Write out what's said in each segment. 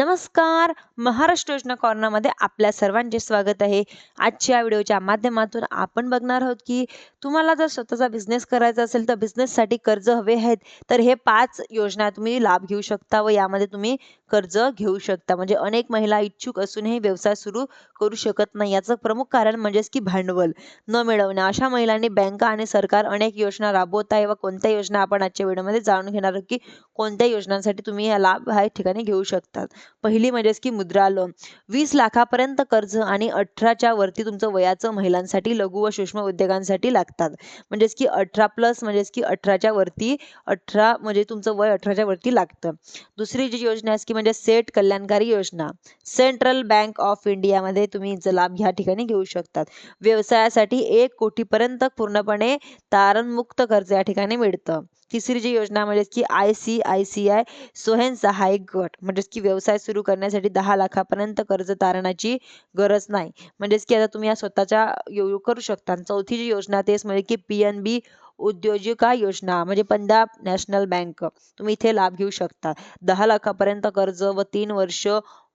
नमस्कार. महाराष्ट्र योजना कॉर्नरमध्ये आपल्या सर्वांचे स्वागत आहे. आजच्या व्हिडिओच्या माध्यमातून आपण बघणार आहोत की तुम्हाला जर स्वतःचा बिझनेस करायचा असेल तर बिझनेससाठी कर्ज हवे आहेत तर हे पाच योजना तुम्ही लाभ घेऊ शकता व यामध्ये तुम्ही कर्ज घेऊ शकता. म्हणजे अनेक महिला इच्छुक असूनही व्यवसाय सुरू करू शकत नाही. याचं प्रमुख कारण म्हणजेच की भांडवल न मिळवणे. अशा महिलांनी बँका आणि सरकार अनेक योजना राबवत आहे व कोणत्या योजना आपण आजच्या व्हिडिओमध्ये जाणून घेणार आहोत की कोणत्या योजनांसाठी तुम्ही या लाभ ह्या ठिकाणी घेऊ शकतात पहिली म्हणजेच की मुद्रा लोन वीस लाखापर्यंत कर्ज आणि अठराच्या वरती तुमचं वयाचं महिलांसाठी लघु व सूक्ष्म उद्योगांसाठी लागतात. म्हणजेच की अठरा प्लस म्हणजेच की अठराच्या वरती अठरा म्हणजे तुमचं वय अठराच्या वरती लागतं. दुसरी जी योजना आहे की म्हणजे सेट कल्याणकारी योजना. सेंट्रल बँक ऑफ इंडियामध्ये तुम्ही हिचा लाभ ह्या ठिकाणी घेऊ शकतात. व्यवसायासाठी एक कोटीपर्यंत पूर्णपणे तारणमुक्त कर्ज या ठिकाणी मिळतं. तिसरी जी योजना म्हणजेच की I C I C I स्वयं सहाय्यक गट म्हणजेच की व्यवसाय सुरू करण्यासाठी दहा लाखापर्यंत कर्ज तारणाची गरज नाही. म्हणजेच की आता तुम्ही या स्वतःच्या यो करू शकता. चौथी जी योजना तेच म्हणजे की पी एन बी उद्योजिका योजना म्हणजे पंजाब नॅशनल बँक. तुम्ही इथे लाभ घेऊ शकता. दहा लाखापर्यंत कर्ज व तीन वर्ष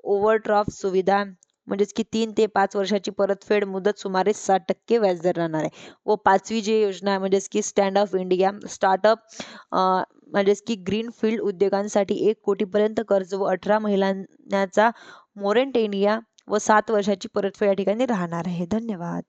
ओव्हरड्राफ्ट सुविधा म्हणजेच की तीन ते पाच वर्षाची परतफेड मुदत सुमारे सात टक्के व्याजदर राहणार आहे. व पाचवी जी योजना आहे म्हणजेच की स्टँड अप इंडिया स्टार्टअप म्हणजेच की ग्रीन फील्ड उद्योगांसाठी एक कोटीपर्यंत कर्ज व अठरा महिलांचा मोरेंट इंडिया व सात वर्षाची परतफेड या ठिकाणी राहणार आहे. धन्यवाद.